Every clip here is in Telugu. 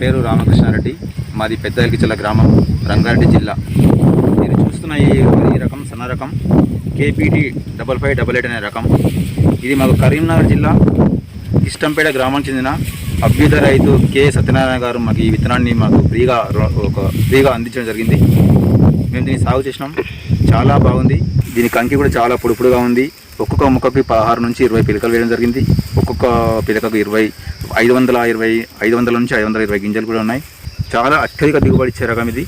పేరు రామకృష్ణారెడ్డి. మాది పెద్ద ఎల్కిచల గ్రామం రంగారెడ్డి జిల్లా. మీరు చూస్తున్న ఈ ఈ రకం సన్న రకం KPT double five double eight అనే రకం. ఇది మాకు కరీంనగర్ జిల్లా ఇష్టంపేట గ్రామానికి చెందిన అభ్యుదయ రైతు కె సత్యనారాయణ గారు మాకు ఈ విత్తనాన్ని మాకు ఫ్రీగా రో- ఒక ఫ్రీగా అందించడం జరిగింది. మేము దీన్ని సాగు చేసినాం. చాలా బాగుంది. దీని కంకి కూడా చాలా పొడిపుడుగా ఉంది. ఒక్కొక్క మొక్కకి పదహారు నుంచి ఇరవై పిలకలు వేయడం జరిగింది. ఒక్కొక్క పిలకకు ఇరవై ఐదు వందల ఇరవై ఐదు వందల నుంచి ఐదు వందల ఇరవై గింజలు కూడా ఉన్నాయి. చాలా అత్యధిక దిగుబడి ఇచ్చే రకం ఇది.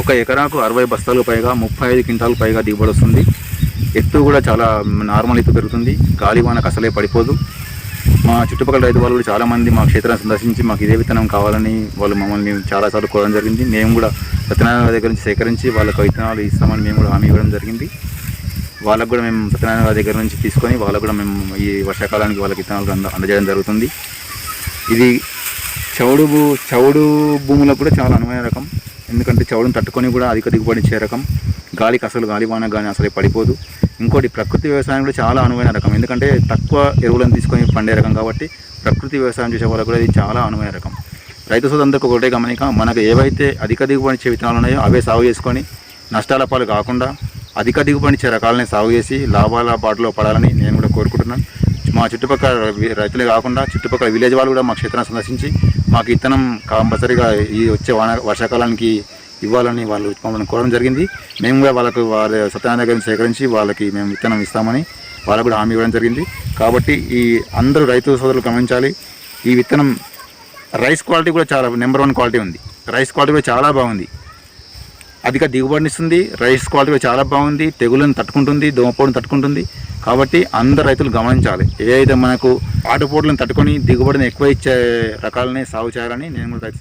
ఒక ఎకరాకు అరవై బస్తాలు పైగా ముప్పై ఐదు క్వింటాలు పైగా దిగుబడి వస్తుంది. ఎత్తు కూడా చాలా నార్మల్ ఎత్తు పెరుగుతుంది. గాలివానకు అసలే పడిపోదు. మా చుట్టుపక్కల రైతు వాళ్ళు కూడా చాలామంది మా క్షేత్రాన్ని సందర్శించి మాకు ఇదే విత్తనం కావాలని వాళ్ళు మమ్మల్ని చాలాసార్లు కోరడం జరిగింది. మేము కూడా సత్యనారాయణ దగ్గర నుంచి సేకరించి వాళ్ళకు విత్తనాలు ఇస్తామని మేము కూడా హామీ ఇవ్వడం జరిగింది. వాళ్ళకు కూడా మేము సత్యనారాయణ దగ్గర నుంచి తీసుకొని వాళ్ళకు కూడా మేము ఈ వర్షాకాలానికి వాళ్ళకి విత్తనాలు అంద అందజేయడం జరుగుతుంది. ఇది చౌడు భూ చౌడు భూములకు కూడా చాలా అనువైన రకం. ఎందుకంటే చౌడును తట్టుకొని కూడా అధిక దిగుబడి ఇచ్చే రకం. గాలికి అసలు గాలివాన కానీ అసలే పడిపోదు. ఇంకోటి ప్రకృతి వ్యవసాయం కూడా చాలా అనువైన రకం. ఎందుకంటే తక్కువ ఎరువులను తీసుకొని పండే రకం కాబట్టి ప్రకృతి వ్యవసాయం చేసే వాళ్ళకు కూడా ఇది చాలా అనువైన రకం. రైతు సోదరులకు ఒకటే గమనిక మనకు ఏవైతే అధిక దిగుబడి ఇచ్చే విత్తనాలు ఉన్నాయో అవే సాగు చేసుకొని నష్టాల పాలు కాకుండా అధిక దిగుబడి ఇచ్చే రకాలని సాగు చేసి లాభాల బాటలో పడాలని నేను కూడా కోరుకుంటున్నాను. మా చుట్టుపక్కల రైతులే కాకుండా చుట్టుపక్కల విలేజ్ వాళ్ళు కూడా మా క్షేత్రాన్ని సందర్శించి మాకు ఇత్తనం కంపల్సరీగా ఈ వచ్చే వాన వర్షాకాలానికి ఇవ్వాలని వాళ్ళు మమ్మల్ని కోరడం జరిగింది. మేము కూడా వాళ్ళకు వాళ్ళ సత్యనారాయణ గారిని సేకరించి వాళ్ళకి మేము విత్తనం ఇస్తామని వాళ్ళకు కూడా హామీ ఇవ్వడం జరిగింది. కాబట్టి ఈ అందరూ రైతు సోదరులు గమనించాలి ఈ విత్తనం రైస్ క్వాలిటీ కూడా చాలా నెంబర్ వన్ క్వాలిటీ ఉంది. రైస్ క్వాలిటీ కూడా చాలా బాగుంది. అధిక దిగుబడినిస్తుంది రైస్ క్వాలిటీ కూడా చాలా బాగుంది తెగులను తట్టుకుంటుంది దోమపోడును తట్టుకుంటుంది. కాబట్టి అందరు రైతులు గమనించాలి. ఏదైతే మనకు ఆటుపోట్లను తట్టుకొని దిగుబడిని ఎక్కువ ఇచ్చే రకాలనే సాగు చేయాలని నేను కూడా రైతు